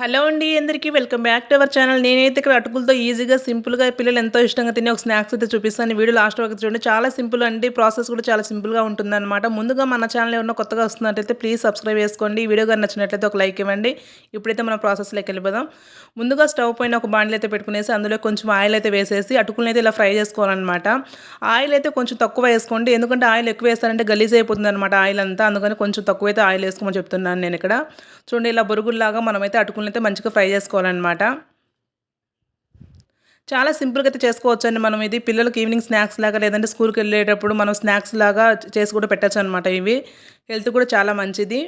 Hello అండి అందరికీ welcome back to our channel. నేనైతే ఇక్కడ అటుకులతో ఈజీగా సింపుల్గా పిల్లలు ఎంతో ఇష్టంగా తినే ఒక స్నాక్స్ అయితే చూపిస్తాను. వీడియో లాస్ట్ వరకు చూడండి. చాలా సింపుల్ అండి. ప్రాసెస్ కూడా చాలా సింపుల్గా ఉంటుందన్నమాట. ముందుగా మన ఛానల్ ఏమన్నా కొత్తగా వస్తున్నట్లయితే ప్లీజ్ సబ్స్క్రైబ్ చేసుకోండి. ఈ వీడియో కానీ నచ్చినట్లయితే ఒక లైక్ ఇవ్వండి. ఇప్పుడైతే మనం ప్రాసెస్లోకి వెళ్ళిపోదాం. ముందుగా స్టవ్ పైన ఒక బాండ్లు అయితే పెట్టుకునేసి అందులో కొంచెం ఆయిల్ అయితే వేసేసి అటుకులను అయితే ఇలా ఫ్రై చేసుకోవాలన్నమాట. ఆయిల్ అయితే కొంచెం తక్కువ వేసుకోండి. ఎందుకంటే ఆయిల్ ఎక్కువ వేస్తారంటే గలీజ్ అయిపోతుంది అనమాట ఆయిల్ అంతా. అందుకని కొంచెం తక్కువ అయితే ఆయిల్ వేసుకోమని చెప్తున్నాను నేను ఇక్కడ. చూడండి ఇలా బొరుగుల్లాగా మనమైతే అటుకులను అయితే మంచిగా ఫ్రై చేసుకోవాలన్నమాట. చాలా సింపుల్గా అయితే చేసుకోవచ్చు అండి మనం ఇది. పిల్లలకి ఈవినింగ్ స్నాక్స్ లాగా లేదంటే స్కూల్కి వెళ్ళేటప్పుడు మనం స్నాక్స్ లాగా చేసి కూడా పెట్టచ్చు అనమాట ఇవి. హెల్త్ కూడా చాలా మంచిది.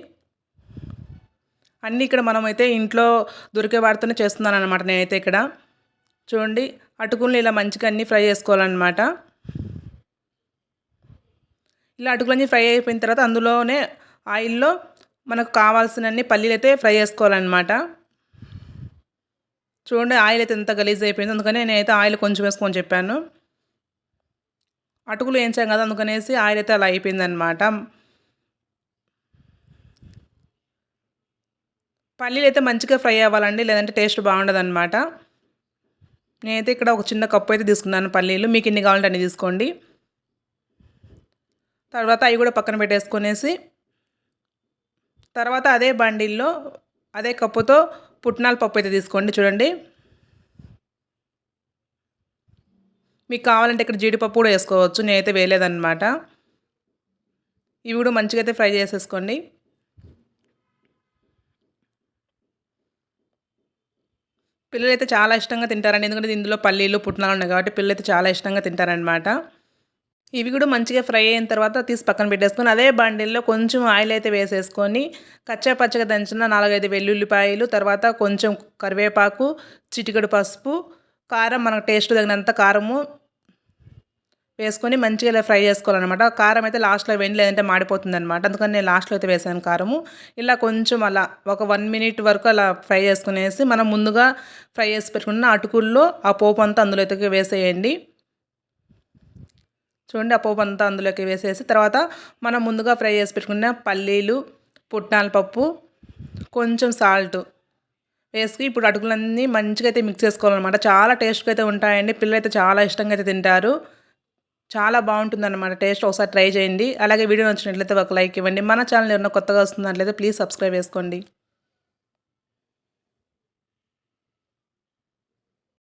అన్నీ ఇక్కడ మనమైతే ఇంట్లో దొరికే వాటితోనే చేస్తున్నాను అనమాట నేనైతే ఇక్కడ. చూడండి అటుకులను ఇలా మంచిగా అన్నీ ఫ్రై చేసుకోవాలన్నమాట. ఇలా అటుకులన్నీ ఫ్రై అయిపోయిన తర్వాత అందులోనే ఆయిల్లో మనకు కావాల్సినన్ని పల్లీలు అయితే ఫ్రై చేసుకోవాలన్నమాట. చూడండి ఆయిల్ అయితే ఎంత గలీజ్ అయిపోయింది. అందుకని నేనైతే ఆయిల్ కొంచెం వేసుకొని చెప్పాను. అటుకులు వేయించాం కదా అందుకనేసి ఆయిల్ అయితే అలా అయిపోయిందనమాట పల్లీలు అయితే మంచిగా ఫ్రై అవ్వాలండి లేదంటే టేస్ట్ బాగుండదు అనమాట నేనైతే ఇక్కడ ఒక చిన్న కప్పు అయితే తీసుకున్నాను పల్లీలు. మీకు ఎన్ని కావాలంటే అన్ని తీసుకోండి. తర్వాత అవి కూడా పక్కన పెట్టేసుకునేసి తర్వాత అదే బండిల్లో అదే కప్పుతో పుట్నాల పప్పు అయితే తీసుకోండి చూడండి. మీకు కావాలంటే ఇక్కడ జీడిపప్పు కూడా వేసుకోవచ్చు నేనైతే వేయలేదన్నమాట. ఇవి కూడా మంచిగా అయితే ఫ్రై చేసేసుకోండి. పిల్లలు అయితే చాలా ఇష్టంగా తింటారండి ఎందుకంటే ఇందులో పల్లీలు పుట్నాలు ఉన్నాయి కాబట్టి పిల్లలు అయితే చాలా ఇష్టంగా తింటారనమాట ఇవి కూడా మంచిగా ఫ్రై అయిన తర్వాత తీసి పక్కన పెట్టేసుకొని అదే బండిల్లో కొంచెం ఆయిల్ అయితే వేసేసుకొని కచ్చా పచ్చగా దంచిన నాలుగైదు వెల్లుల్లిపాయలు తర్వాత కొంచెం కరివేపాకు చిటికడు పసుపు కారం మనకు టేస్ట్ తగినంత కారము వేసుకొని మంచిగా ఇలా ఫ్రై చేసుకోవాలన్నమాట. కారం అయితే లాస్ట్లో వెండి లేదంటే మాడిపోతుంది అనమాట అందుకని నేను లాస్ట్లో అయితే వేసాను కారము. ఇలా కొంచెం అలా ఒక వన్ మినిట్ వరకు అలా ఫ్రై చేసుకునేసి మనం ముందుగా ఫ్రై చేసి పెట్టుకున్న అటుకుల్లో ఆ పోపు అంతా అందులో అయితే వేసేయండి. చూడండి ఆ పోపు అంతా అందులోకి వేసేసి తర్వాత మనం ముందుగా ఫ్రై చేసి పెట్టుకున్న పల్లీలు పుట్నాల పప్పు కొంచెం సాల్ట్ వేసుకుని ఇప్పుడు అటుకులన్నీ మంచిగా అయితే మిక్స్ చేసుకోవాలన్నమాట. చాలా టేస్ట్గా అయితే ఉంటాయండి. పిల్లలు అయితే చాలా ఇష్టంగా అయితే తింటారు. చాలా బాగుంటుందన్నమాట. టేస్ట్ ఒకసారి ట్రై చేయండి. అలాగే వీడియో నచ్చినట్లయితే ఒక లైక్ ఇవ్వండి. మన ఛానల్ ఏమన్నా కొత్తగా వస్తున్నట్లయితే ప్లీజ్ సబ్స్క్రైబ్ చేసుకోండి.